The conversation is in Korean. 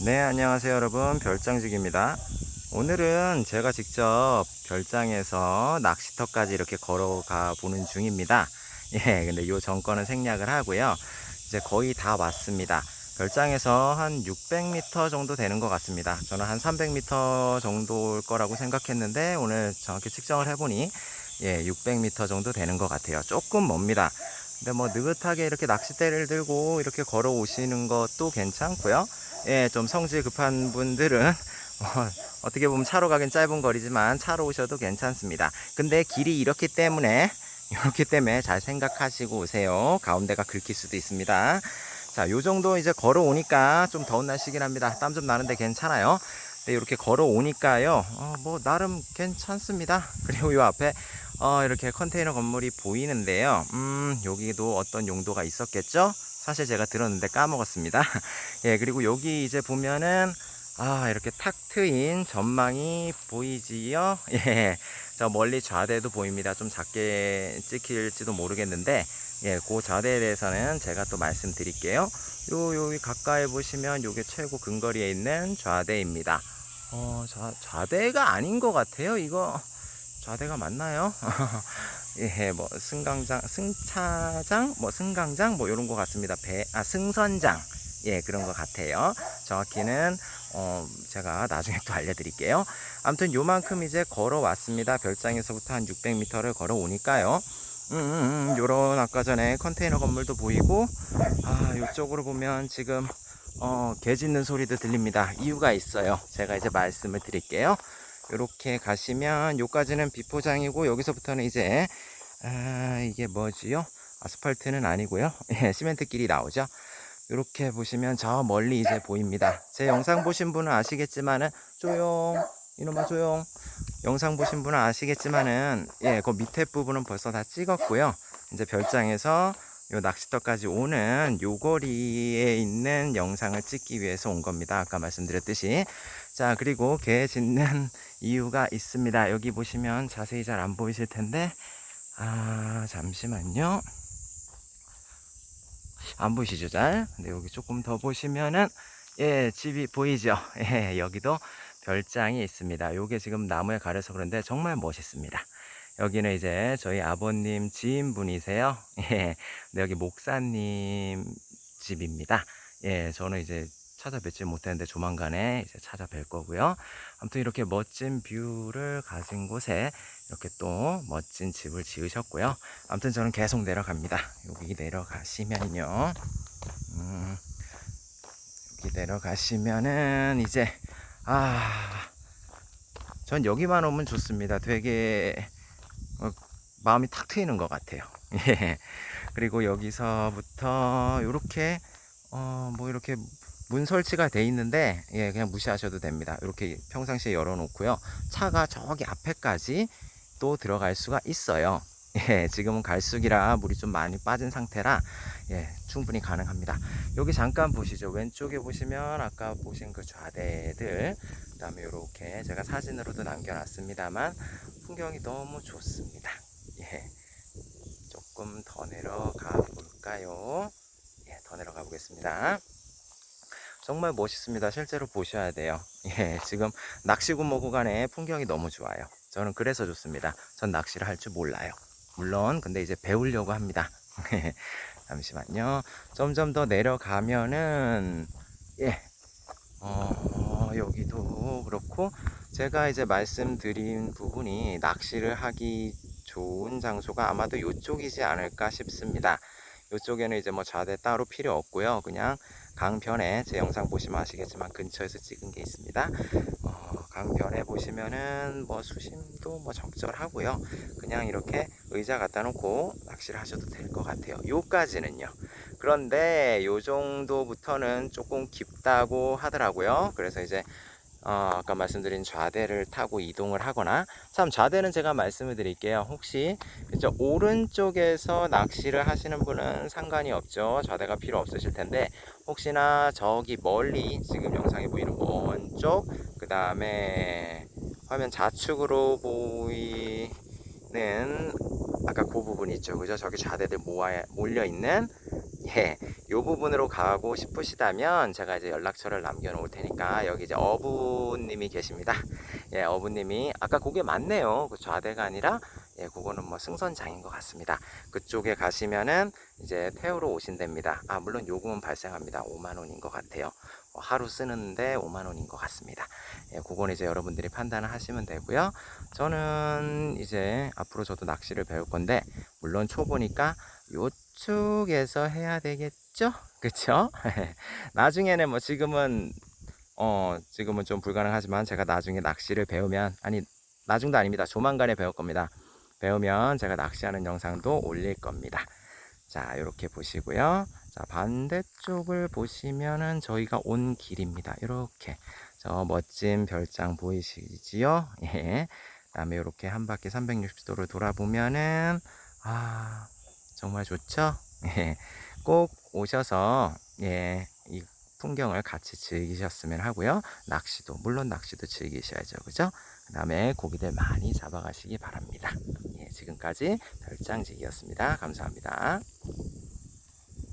네, 안녕하세요, 여러분. 별장직입니다. 오늘은 제가 직접 별장에서 낚시터까지 이렇게 걸어가 보는 중입니다. 예, 근데 요 정거는 생략을 하고요. 이제 거의 다 왔습니다. 별장에서 한 600m 정도 되는 것 같습니다. 저는 한 300m 정도일 거라고 생각했는데 오늘 정확히 측정을 해보니 예, 600m 정도 되는 것 같아요. 조금 멉니다. 근데 뭐 느긋하게 이렇게 낚싯대를 들고 이렇게 걸어 오시는 것도 괜찮고요. 예, 좀 성질 급한 분들은 어, 어떻게 보면 차로 가긴 짧은 거리지만 차로 오셔도 괜찮습니다. 근데 길이 이렇기 때문에 이렇기 때문에 잘 생각하시고 오세요. 가운데가 긁힐 수도 있습니다. 자, 요 정도 이제 걸어 오니까 좀 더운 날씨긴 합니다. 땀 좀 나는데 괜찮아요. 네, 이렇게 걸어 오니까요. 어, 뭐 나름 괜찮습니다. 그리고 요 앞에 어, 이렇게 컨테이너 건물이 보이는데요. 음, 여기도 어떤 용도가 있었겠죠? 사실 제가 들었는데 까먹었습니다. 예, 그리고 여기 이제 보면은 아, 이렇게 탁 트인 전망이 보이지요? 예. 저 멀리 좌대도 보입니다. 좀 작게 찍힐지도 모르겠는데 예, 그 좌대에 대해서는 제가 또 말씀드릴게요. 요 여기 가까이 보시면 요게 최고 근거리에 있는 좌대입니다. 어, 좌, 좌대가 아닌 것 같아요. 이거 좌대가 맞나요? 예, 뭐 승강장, 승차장, 뭐 승강장, 뭐 이런 것 같습니다. 배, 아 승선장, 예, 그런 것 같아요. 정확히는 어, 제가 나중에 또 알려드릴게요. 아무튼 요만큼 이제 걸어왔습니다. 별장에서부터 한 600m를 걸어오니까요. 음, 음, 음, 요런 아까 전에 컨테이너 건물도 보이고, 아, 요쪽으로 보면 지금 어, 개 짖는 소리도 들립니다. 이유가 있어요. 제가 이제 말씀을 드릴게요. 이렇게 가시면 요까지는 비포장이고 여기서부터는 이제 아, 이게 뭐지요? 아스팔트는 아니고요. 예, 시멘트 길이 나오죠. 이렇게 보시면 저 멀리 이제 보입니다. 제 영상 보신 분은 아시겠지만은 조용 이놈아 조용. 영상 보신 분은 아시겠지만은 예, 그 밑에 부분은 벌써 다 찍었고요. 이제 별장에서 요 낚시터까지 오는 요 거리에 있는 영상을 찍기 위해서 온 겁니다. 아까 말씀드렸듯이. 자, 그리고 개 짖는 이유가 있습니다. 여기 보시면 자세히 잘 안 보이실 텐데, 아, 잠시만요. 안 보이시죠, 잘? 근데 여기 조금 더 보시면은, 예, 집이 보이죠? 예, 여기도 별장이 있습니다. 요게 지금 나무에 가려서 그런데 정말 멋있습니다. 여기는 이제 저희 아버님 지인분이세요. 예, 근데 여기 목사님 집입니다. 예, 저는 이제 찾아뵙지 못했는데 조만간에 이제 찾아뵐 거고요. 아무튼 이렇게 멋진 뷰를 가진 곳에 이렇게 또 멋진 집을 지으셨고요. 아무튼 저는 계속 내려갑니다. 여기 내려가시면요. 음, 여기 내려가시면은 이제 아, 전 여기만 오면 좋습니다. 되게 어, 마음이 탁 트이는 것 같아요. 예. 그리고 여기서부터 이렇게 어, 뭐 이렇게 문 설치가 돼 있는데 예 그냥 무시하셔도 됩니다. 이렇게 평상시에 열어놓고요. 차가 저기 앞에까지 또 들어갈 수가 있어요. 예 지금은 갈수기라 물이 좀 많이 빠진 상태라 예 충분히 가능합니다. 여기 잠깐 보시죠. 왼쪽에 보시면 아까 보신 그 좌대들 그 다음에 이렇게 제가 사진으로도 남겨놨습니다만 풍경이 너무 좋습니다. 예 조금 더 내려가 볼까요? 예 더 내려가 보겠습니다 정말 멋있습니다. 실제로 보셔야 돼요. 예, 지금 낚시구모 구간에 풍경이 너무 좋아요. 저는 그래서 좋습니다. 전 낚시를 할 줄 몰라요. 물론, 근데 이제 배우려고 합니다. 잠시만요. 점점 더 내려가면은, 예, 어, 여기도 그렇고, 제가 이제 말씀드린 부분이 낚시를 하기 좋은 장소가 아마도 이쪽이지 않을까 싶습니다. 이쪽에는 이제 뭐 자대 따로 필요 없고요. 그냥 강변에 제 영상 보시면 아시겠지만 근처에서 찍은 게 있습니다. 어, 강변에 보시면은 뭐 수심도 뭐 적절하고요. 그냥 이렇게 의자 갖다 놓고 낚시를 하셔도 될 것 같아요. 요까지는요. 그런데 요 정도부터는 조금 깊다고 하더라고요. 그래서 이제 어, 아까 말씀드린 좌대를 타고 이동을 하거나 참 좌대는 제가 말씀을 드릴게요. 혹시 이제 오른쪽에서 낚시를 하시는 분은 상관이 없죠. 좌대가 필요 없으실 텐데 혹시나 저기 멀리 지금 영상에 보이는 먼 쪽 그 다음에 화면 좌측으로 보이는 아까 그 부분 있죠. 그죠? 저기 좌대들 모아 몰려 있는 예, 요 부분으로 가고 싶으시다면 제가 이제 연락처를 남겨놓을 테니까 여기 이제 어부님이 계십니다. 예, 어부님이 아까 그게 맞네요. 그 좌대가 아니라 예, 그거는 뭐 승선장인 것 같습니다. 그쪽에 가시면은 이제 태우러 오신답니다. 아, 물론 요금은 발생합니다. 5만 원인 것 같아요. 어, 하루 쓰는데 5만 원인 것 같습니다. 예, 그건 이제 여러분들이 판단을 하시면 되고요. 저는 이제 앞으로 저도 낚시를 배울 건데 물론 초보니까 요 쪽에서 해야 되겠죠? 그쵸? 나중에는 뭐 지금은 어 지금은 좀 불가능하지만 제가 나중에 낚시를 배우면 아니 나중도 아닙니다. 조만간에 배울 겁니다. 배우면 제가 낚시하는 영상도 올릴 겁니다. 자, 이렇게 보시고요. 자, 반대쪽을 보시면은 저희가 온 길입니다. 이렇게 저 멋진 별장 보이시지요? 예. 그다음에 이렇게 한 바퀴 360도를 돌아보면은 아 정말 좋죠? 예. 꼭 오셔서 예, 이 풍경을 같이 즐기셨으면 하고요. 낚시도 물론 낚시도 즐기셔야죠. 그죠? 그 다음에 고기들 많이 잡아가시기 바랍니다. 예, 지금까지 별장지기였습니다. 감사합니다.